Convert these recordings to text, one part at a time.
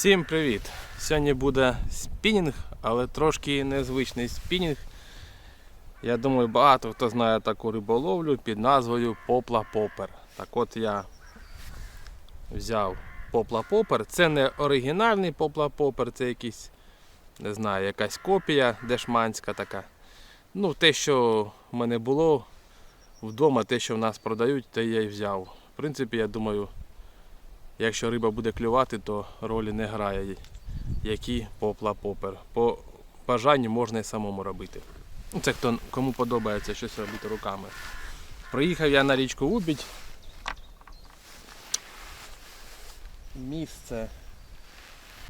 Всім привіт! Сьогодні буде спінінг, але трошки незвичний спінінг. Я думаю, багато хто знає таку риболовлю під назвою Попла Попер. Так от я взяв Попла Попер. Це не оригінальний Попла Попер, це якийсь, не знаю, якась копія дешманська така. Ну, те, що в мене було вдома, те, що в нас продають, те я і взяв. В принципі, я думаю, якщо риба буде клювати, то ролі не грає, які попла попер. По бажанню можна і самому робити. Ну, Це хто кому подобається щось робити руками. Приїхав я на річку Убідь. Місце.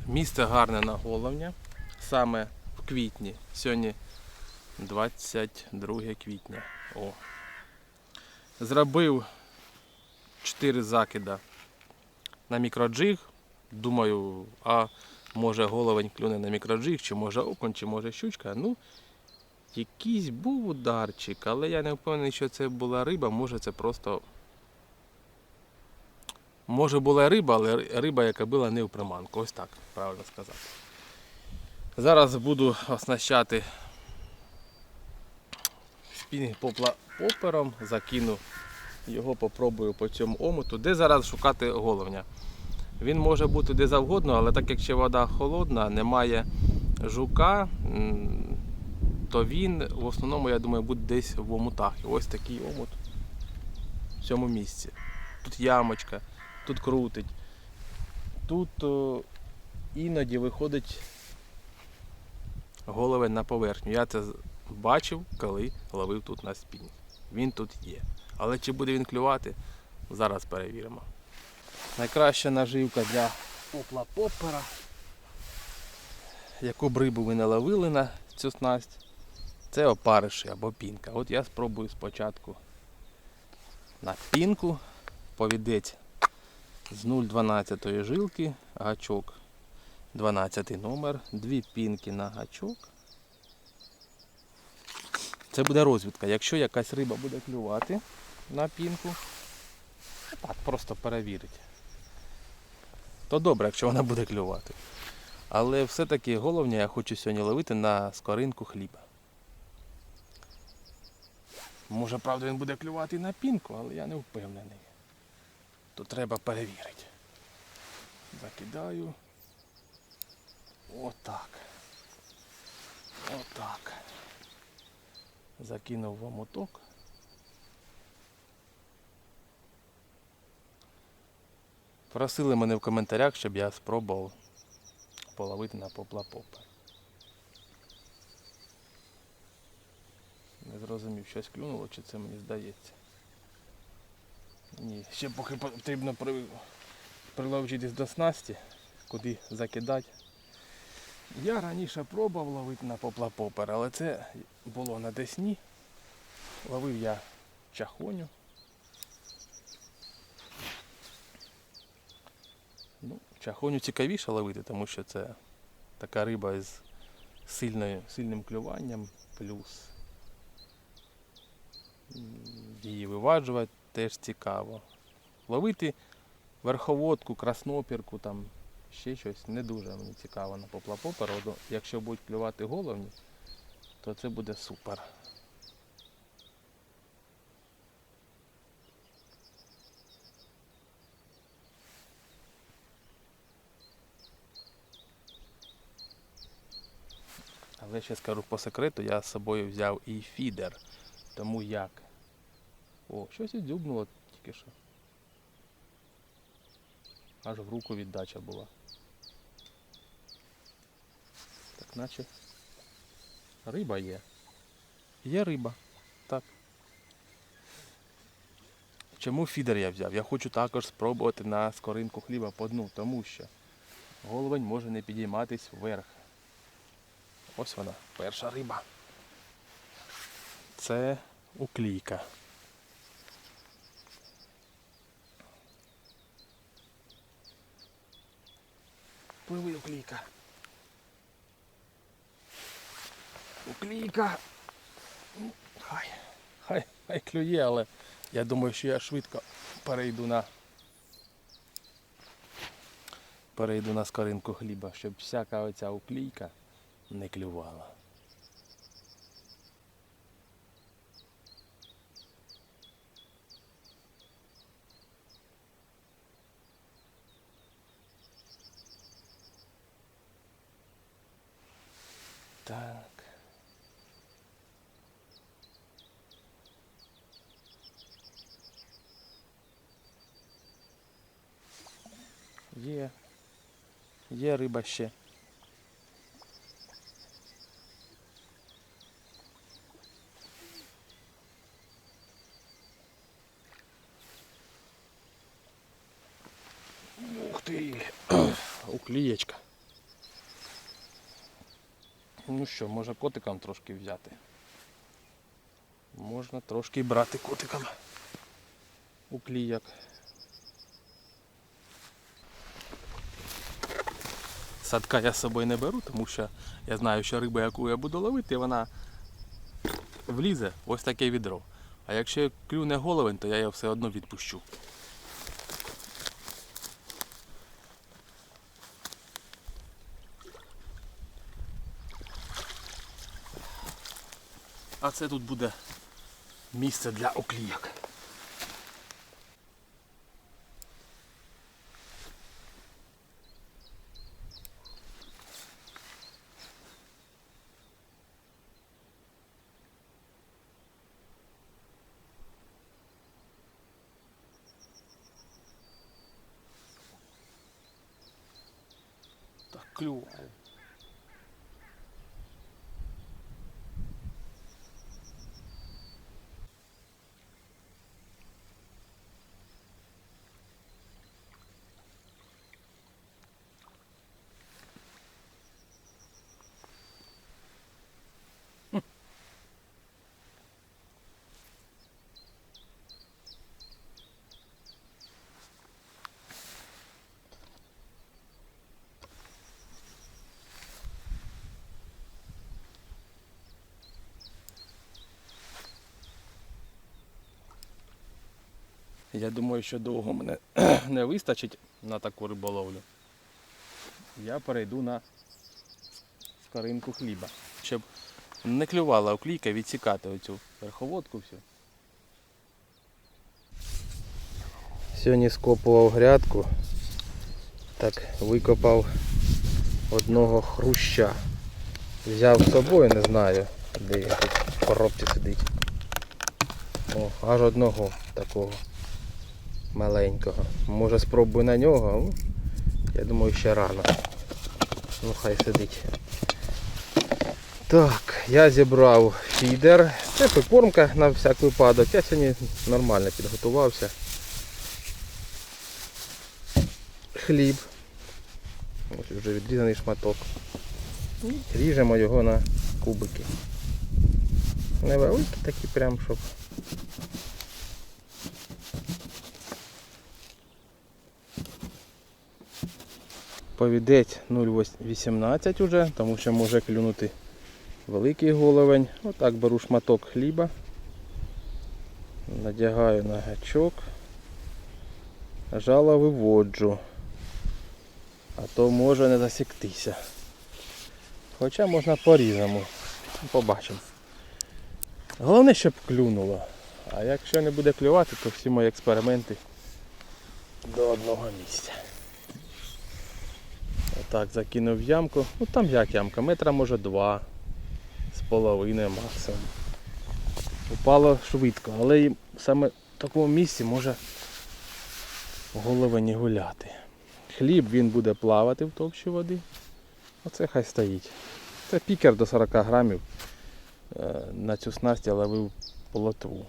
Місце гарне на головня. Саме в квітні. Сьогодні 22 квітня. О. Зробив 4 закида на мікроджиг. Думаю, а може головень клюне на мікроджиг, чи може окунь, чи може щучка. Ну, якийсь був ударчик, але я не впевнений, що це була риба, може це просто. Може була риба, але риба, яка була не в приманку. Ось так, правильно сказати. Зараз буду оснащати попла попером, закину його попробую по цьому омуту. Де зараз шукати головня? Він може бути де завгодно, але так як ще вода холодна, немає жука, то він в основному, я думаю, буде десь в омутах. І ось такий омут в цьому місці. Тут ямочка, тут крутить. Тут о, іноді виходить головень на поверхню. Я це бачив, коли ловив тут на спінь. Він тут є. Але чи буде він клювати, зараз перевіримо. Найкраща наживка для попла попера. Яку б рибу ви не ловили на цю снасть, це опариші або пінка. От я спробую спочатку на пінку повідець з 0,12 жилки, гачок 12 номер, дві пінки на гачок. Це буде розвідка. Якщо якась риба буде клювати на пінку, так, просто перевірить. То добре, якщо вона буде клювати. Але все-таки головне я хочу сьогодні ловити на скоринку хліба. Може, правда, він буде клювати на пінку, але я не впевнений. То треба перевірити. Закидаю. Отак. Отак. Закинув в моток. Просили мене в коментарях, щоб я спробував половити на попла-попа. Не зрозумів, щось клюнуло, чи це мені здається. Ні, ще поки потрібно при... приловчитись до снасті, куди закидати. Я раніше пробував ловити на попла-попер, але це було на Десні. Ловив я чахоню. Ну, чахоню цікавіше ловити, тому що це така риба з сильною, сильним клюванням, плюс її виваджувати теж цікаво. Ловити верховодку, краснопірку, там ще щось не дуже мені цікаво на поплапоперу. Якщо будуть клювати головні, то це буде супер. Але ще скажу по секрету, я з собою взяв і фідер. Тому як. О, щось і дзюбнуло тільки що. Аж в руку віддача була. Так наче риба є. Є риба. Так. Чому фідер я взяв? Я хочу також спробувати на скоринку хліба по дну, тому що головень може не підійматись вверх. Ось вона, перша риба. Це уклійка. Пливи уклійка. Уклійка. Ну, Хай, хай, хай клює, але я думаю, що я швидко перейду на перейду на скоринку хліба, щоб всяка оця уклійка не клювала. Так. Є. Є риба ще. Ух ти! Уклієчка. Ну що, може котикам трошки взяти? Можна трошки брати котикам. Укліяк. Садка я з собою не беру, тому що я знаю, що риба, яку я буду ловити, вона влізе ось таке відро. А якщо клюне головень, то я його все одно відпущу. А це тут буде місце для оклійок. Я думаю, що довго мене не вистачить на таку риболовлю. Я перейду на скоринку хліба. Щоб не клювала оклійка відсікати оцю верховодку всю. Сьогодні скопував грядку. Так, викопав одного хруща. Взяв з собою, не знаю, де він тут в коробці сидить. О, аж одного такого маленького. Може спробую на нього, я думаю ще рано. Ну хай сидить. Так, я зібрав фідер. Це прикормка на всяк випадок. Я сьогодні нормально підготувався. Хліб. Ось вже відрізаний шматок. Ріжемо його на кубики. Невеликі такі прям, щоб Повідець 0,18 уже, тому що може клюнути великий головень. Отак беру шматок хліба, надягаю на гачок, жало виводжу, а то може не засіктися. Хоча можна по-різному. Побачимо. Головне, щоб клюнуло. А якщо не буде клювати, то всі мої експерименти до одного місця. Отак, закинув ямку. Ну там як ямка, метра може два з половиною максимум. Упало швидко, але саме в такому місці може голови не гуляти. Хліб він буде плавати в товщі води. Оце хай стоїть. Це пікер до 40 грамів. Е, На цю снасть я ловив полотву.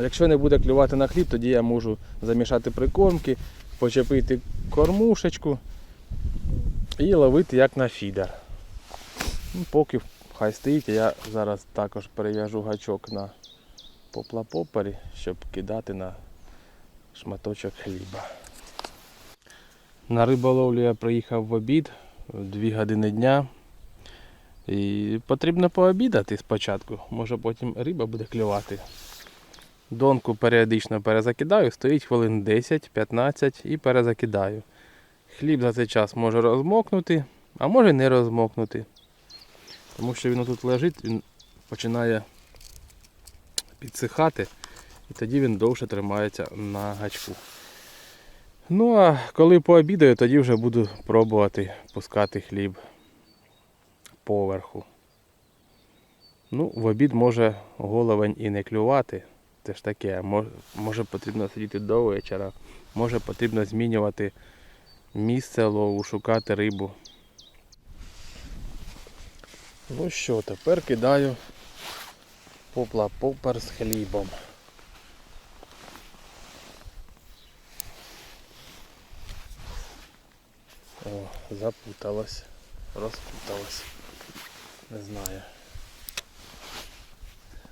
Якщо не буде клювати на хліб, тоді я можу замішати прикормки, почепити кормушечку і ловити як на фідер. Ну, поки хай стоїть, я зараз також перев'яжу гачок на поплапопері, щоб кидати на шматочок хліба. На риболовлю я приїхав в обід, 2 години дня. І потрібно пообідати спочатку, може потім риба буде клювати. Донку періодично перезакидаю, стоїть хвилин 10-15 і перезакидаю. Хліб за цей час може розмокнути, а може не розмокнути. Тому що він тут лежить, він починає підсихати, і тоді він довше тримається на гачку. Ну а коли пообідаю, тоді вже буду пробувати пускати хліб поверху. Ну, в обід може головень і не клювати. Це ж таке, може, потрібно сидіти до вечора, може потрібно змінювати місце лову, шукати рибу. Ну що, тепер кидаю попла попер з хлібом. О, запуталась, розпуталась. Не знаю.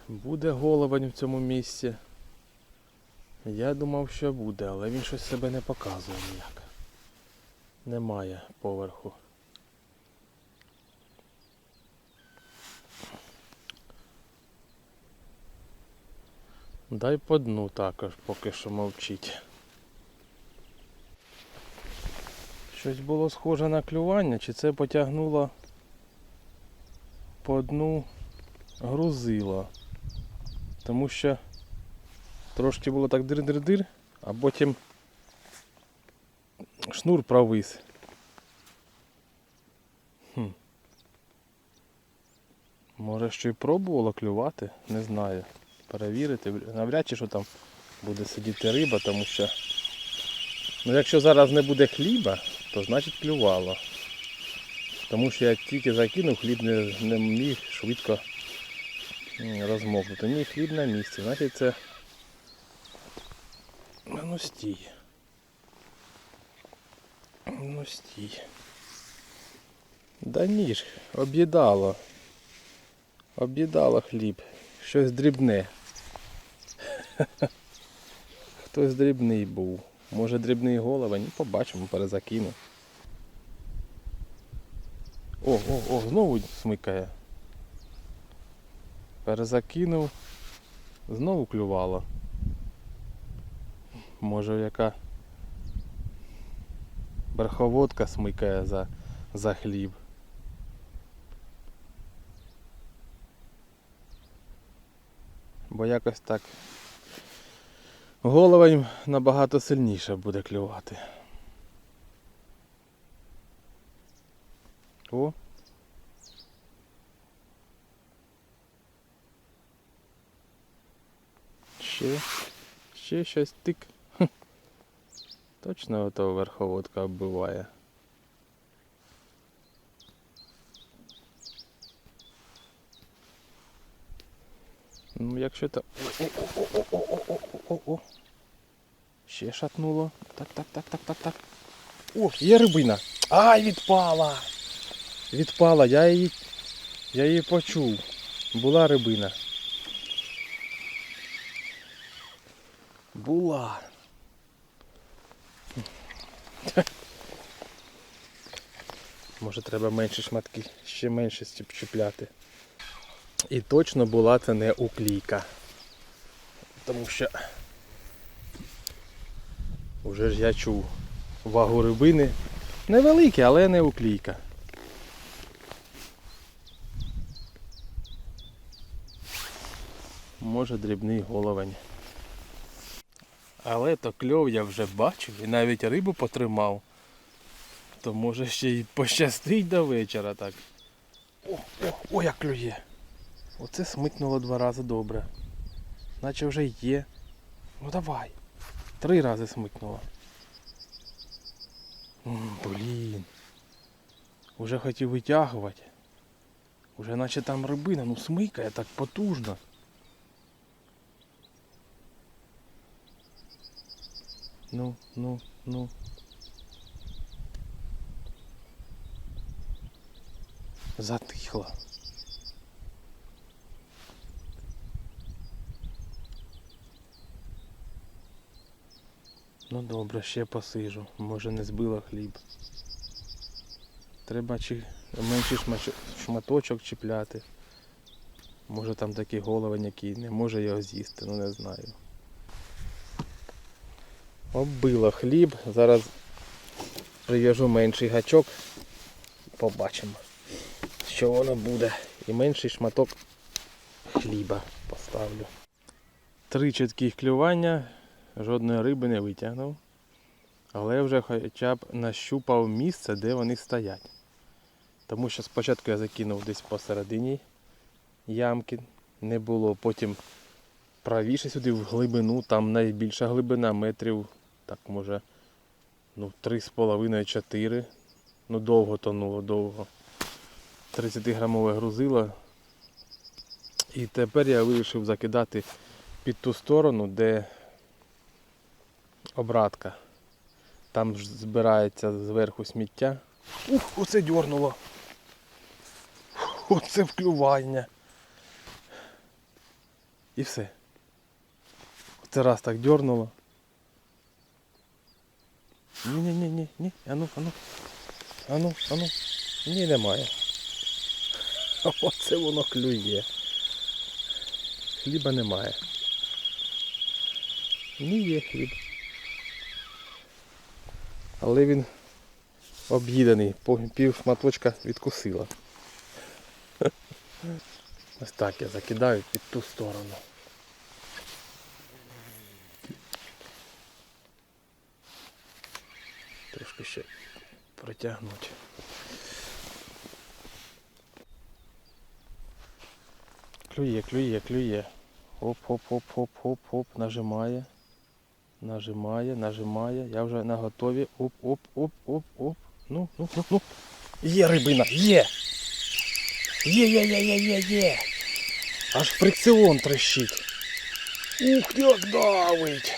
Буде головень в цьому місці. Я думав, що буде, але він щось себе не показує ніяк. Немає поверху. Дай по дну також поки що мовчить. Щось було схоже на клювання, чи це потягнуло по дну грузило. Тому що трошки було так дир-дир-дир, а потім шнур провис. Хм. Може ще й пробувало клювати, не знаю. Перевірити. Навряд чи що там буде сидіти риба, тому що ну, якщо зараз не буде хліба, то значить клювало. Тому що я тільки закинув, хліб не, не міг швидко розмокнути. Ні, хліб на місці, значить це А ну стій. Ну стій. Да ні ж, об'їдало. Об'їдало хліб. Щось дрібне. Хтось дрібний був. Може дрібний голова, ні, побачимо, перезакину. О, о, о, знову смикає. Перезакинув. Знову клювало. Може яка верховодка смикає за, за хліб. Бо якось так головень набагато сильніше буде клювати. О. Ще, ще щось тик. Точно ото верховодка оббиває. Ну, якщо то. О-о-о-о-о-о-о-о. Ще шатнуло. Так, так, так, так, так, так. О, є рибина. Ай, відпала! Відпала, я її. Я її почув. Була рибина. Була. Може треба менші шматки, ще менше чіпляти. І точно була це не уклійка. Тому що вже ж я чув вагу рибини. Невелике, але не уклійка. Може дрібний головень. Але то кльов я вже бачив і навіть рибу потримав. То може ще й пощастить до вечора так. О, о, о, як клює. Оце смикнуло два рази добре. Наче вже є. Ну давай. Три рази смикнуло. Блін. Уже хотів витягувати. Уже наче там рибина, ну смикає так потужно. Ну, ну, ну. Затихло. Ну добре, ще посижу. Може не збила хліб. Треба чи менший шматочок чіпляти. Може там такий головень, який не може його з'їсти, ну не знаю. Оббила хліб. Зараз прив'яжу менший гачок. Побачимо, що воно буде. І менший шматок хліба поставлю. Три чітких клювання, жодної риби не витягнув. Але вже хоча б нащупав місце, де вони стоять. Тому що спочатку я закинув десь посередині ямки, не було. Потім правіше сюди в глибину, там найбільша глибина метрів, так може, ну 3,5-4. Ну довго тонуло, довго. 30-грамове грузило. І тепер я вирішив закидати під ту сторону, де обратка. Там ж збирається зверху сміття. Ух, оце дьорнуло. Оце вклювання. І все. Оце раз так дьорнуло. Ні-ні-ні, ні, ану, ану. Ану, ану. Ні, немає. Оце воно клює. Хліба немає. Ні, є хліб. Але він об'їданий, пів шматочка відкусила. Ось так я закидаю під ту сторону. Трошки ще протягнути. Клює, клює, клює. Оп, оп, оп, оп, оп, оп, нажимає. Нажимає, нажимає. Я вже на готові. Оп, оп, оп, оп, оп. Ну, ну, ну, ну. Є рибина, є! Є, є, є, є, є, є. Аж фрикціон трещить. Ух, як давить.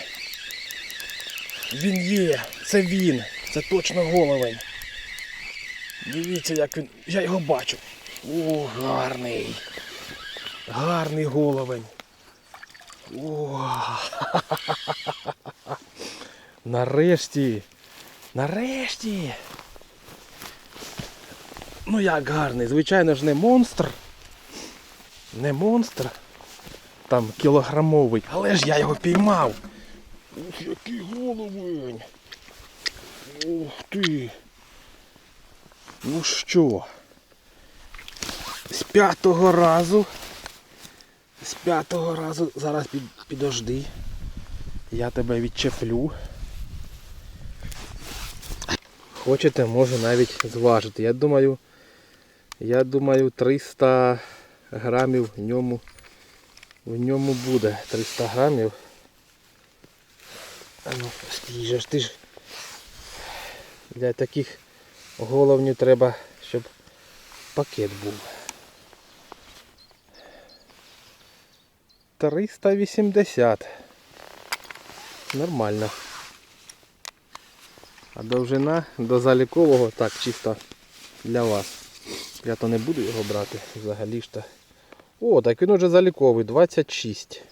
Він є, це він, це точно головень. Дивіться, як він. Я його бачу. О, гарний. Гарний головень. О. Нарешті. Нарешті. Ну як гарний, звичайно ж не монстр. Не монстр. Там кілограмовий, але ж я його піймав. Ух, який головень. Ух ти. Ну що? З п'ятого разу. З п'ятого разу зараз під, підожди. Я тебе відчеплю. Хочете, можу навіть зважити. Я думаю, я думаю 300 грамів в ньому, в ньому буде. 300 грамів. А ну, стій же ж ти ж. Для таких головнів треба, щоб пакет був. 380. Нормально. А довжина до залікового, так, чисто для вас. Я то не буду його брати взагалі ж то. О, так він уже заліковий, 26.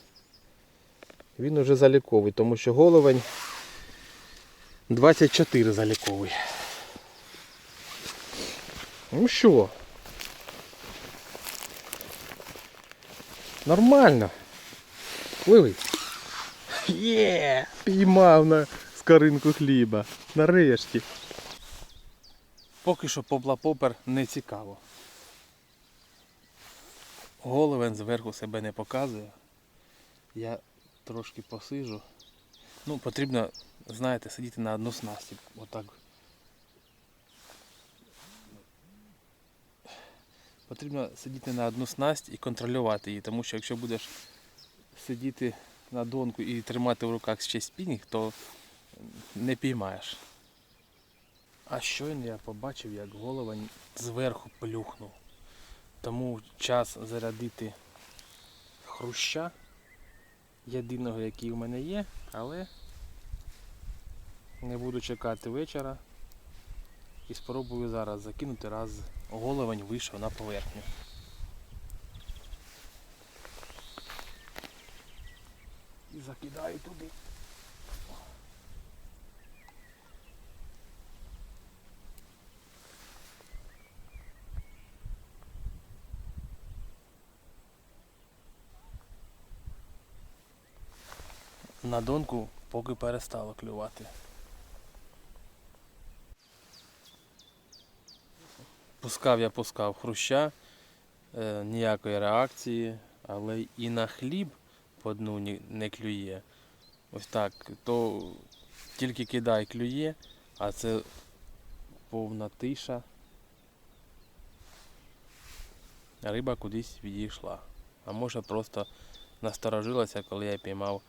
Він уже заліковий, тому що головень 24 заліковий. Ну що? Нормально. Пливи. Є! Піймав на скаринку хліба. Нарешті. Поки що попла попер не цікаво. Головен зверху себе не показує. Я трошки посижу. Ну, потрібно, знаєте, сидіти на одну снасті. Отак. Потрібно сидіти на одну снасть і контролювати її, тому що якщо будеш сидіти на донку і тримати в руках ще спінінг, то не піймаєш. А щойно я побачив, як головень зверху плюхнув. Тому час зарядити хруща єдиного, який у мене є, але не буду чекати вечора і спробую зараз закинути раз головень вийшов на поверхню. І закидаю туди. На донку поки перестало клювати. Пускав я пускав хруща, е, ніякої реакції, але і на хліб по дну ні- не клює. Ось так, то тільки кидай клює, а це повна тиша. Риба кудись відійшла. А може просто насторожилася, коли я піймав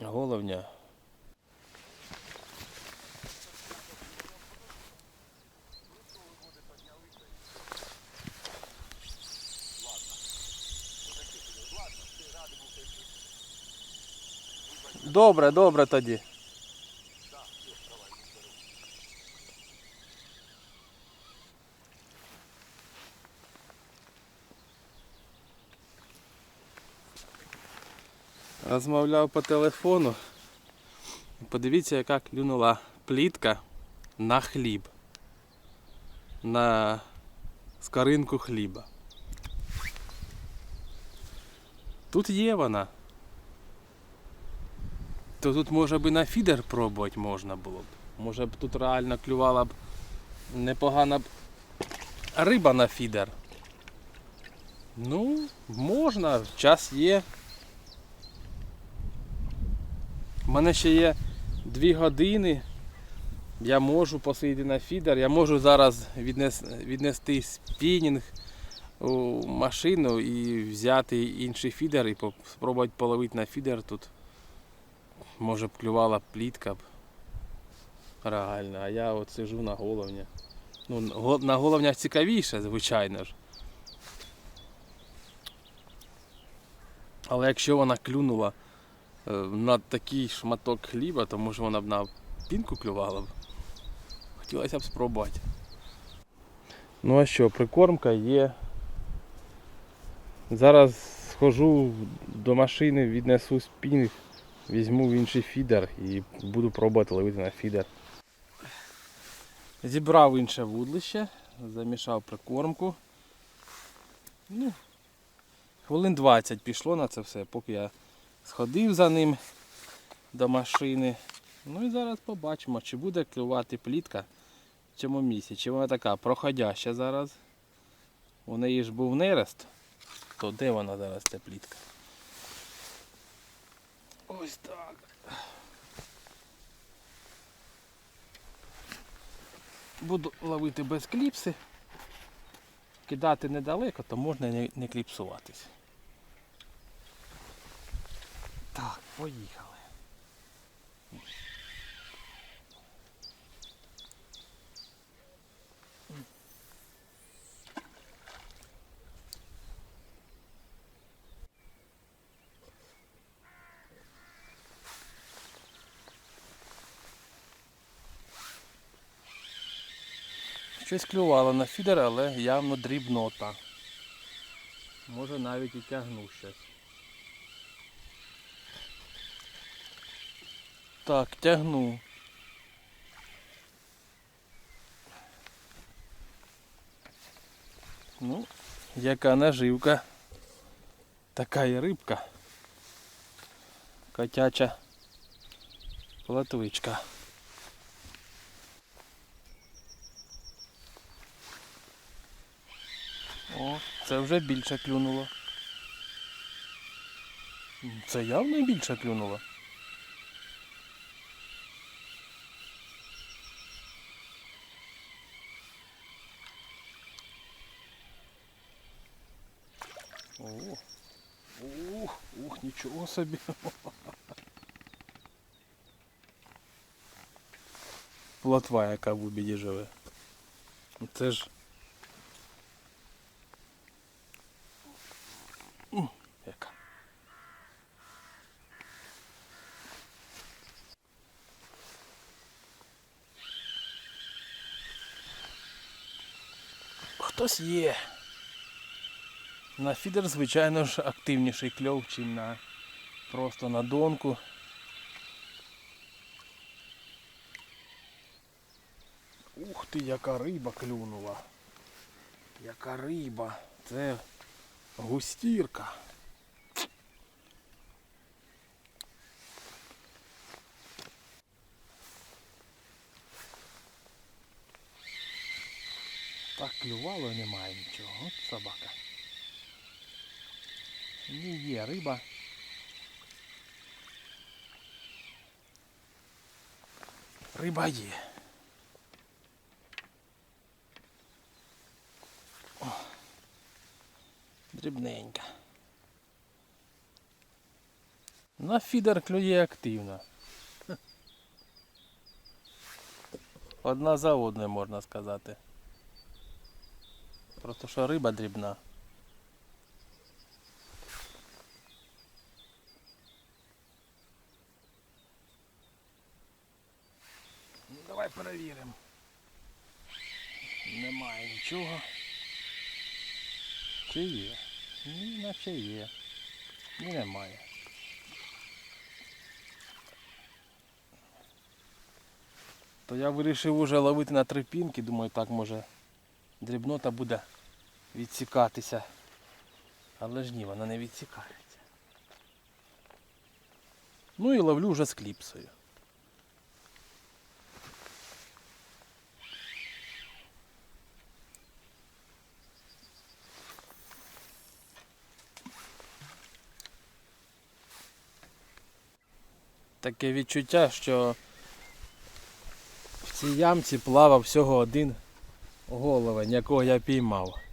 головня. Добре, добре тоді. Розмовляв по телефону. Подивіться, яка клюнула плітка на хліб. На скоринку хліба. Тут є вона. То тут може би на фідер пробувати можна було б. Може б тут реально клювала б непогана б риба на фідер. Ну, можна, час є. У мене ще є 2 години. Я можу посидіти на фідер. Я можу зараз віднес, віднести спінінг у машину і взяти інший фідер і спробувати половити на фідер тут. Може б клювала плітка б. Реально, а я от сижу на головні. Ну, на головнях цікавіше, звичайно ж. Але якщо вона клюнула е, на такий шматок хліба, то може вона б на пінку клювала б. Хотілося б спробувати. Ну а що, прикормка є. Зараз схожу до машини, віднесу спінг, візьму в інший фідер і буду пробувати ловити на фідер. Зібрав інше вудлище, замішав прикормку. Ну, хвилин 20 пішло на це все, поки я сходив за ним до машини. Ну і зараз побачимо, чи буде клювати плітка в цьому місці. Чи вона така проходяща зараз. У неї ж був нерест. То де вона зараз ця плітка? Ось так. Буду ловити без кліпси. Кидати недалеко, то можна не, кліпсуватись. Так, поїхали. Щось клювало на фідер, але явно дрібнота. Може навіть і тягну щось. Так, тягну. Ну, яка наживка. Така і рибка. Котяча платвичка. О, це вже більше клюнуло. Це явно більше клюнуло. О, ух, ух, нічого собі. Плотва, яка в обіді живе. Це ж М, яка. Хтось є. На фідер, звичайно ж, активніший кльов, ніж на просто на донку. Ух ти, яка риба клюнула. Яка риба. Це густірка. Клювало немає нічого. От собака. Ні, є риба. Риба є. О, дрібненька. На фідер клює активно. Одна за одною можна сказати. Просто що риба дрібна. Ну, давай перевіримо. Немає нічого. Чи є? Ні, наче є. Ні, немає. То я вирішив уже ловити на три пінки, думаю, так може дрібнота буде відсікатися. Але ж ні, вона не відсікається. Ну і ловлю вже з кліпсою. Таке відчуття, що в цій ямці плавав всього один головень, якого я піймав.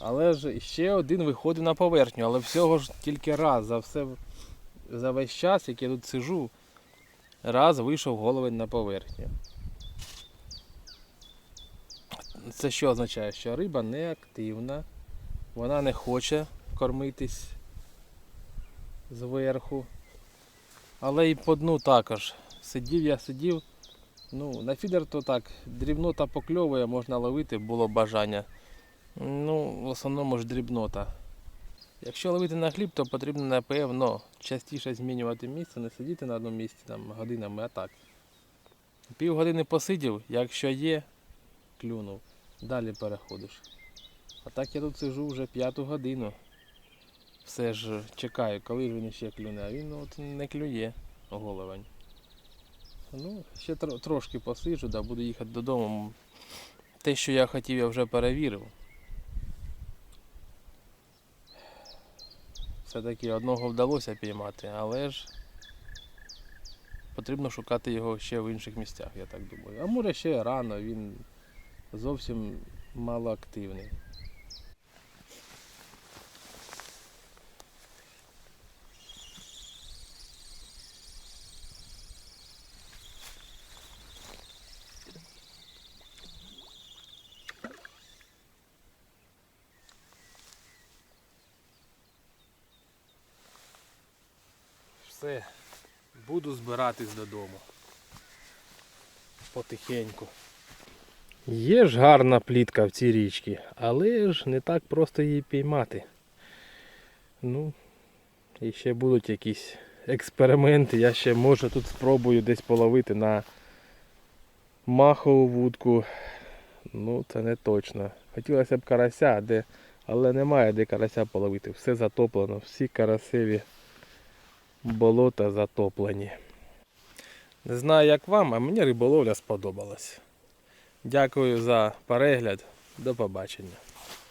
Але ж ще один виходив на поверхню, але всього ж тільки раз за все за весь час, як я тут сижу, раз вийшов головень на поверхню. Це що означає? Що риба не активна, вона не хоче кормитись зверху. Але і по дну також. Сидів я сидів. Ну, на фідер то так, дрібнота покльовує, можна ловити, було бажання. Ну, в основному ж дрібнота. Якщо ловити на хліб, то потрібно, напевно, частіше змінювати місце, не сидіти на одному місці там, годинами, а так. Півгодини посидів, якщо є, клюнув. Далі переходиш. А так я тут сижу вже п'яту годину. Все ж чекаю, коли ж він ще клюне, а він от не клює головень. Ну, ще тро- трошки посиджу, да, буду їхати додому. Те, що я хотів, я вже перевірив. Все-таки одного вдалося піймати, але ж потрібно шукати його ще в інших місцях, я так думаю. А може ще рано, він зовсім мало Все, буду збиратись додому. Потихеньку. Є ж гарна плітка в цій річці, але ж не так просто її піймати. Ну, і ще будуть якісь експерименти. Я ще може тут спробую десь половити на махову вудку. Ну, це не точно. Хотілося б карася, де, але немає де карася половити. Все затоплено, всі карасеві болота затоплені. Не знаю як вам, а мені риболовля сподобалась. Дякую за перегляд. До побачення.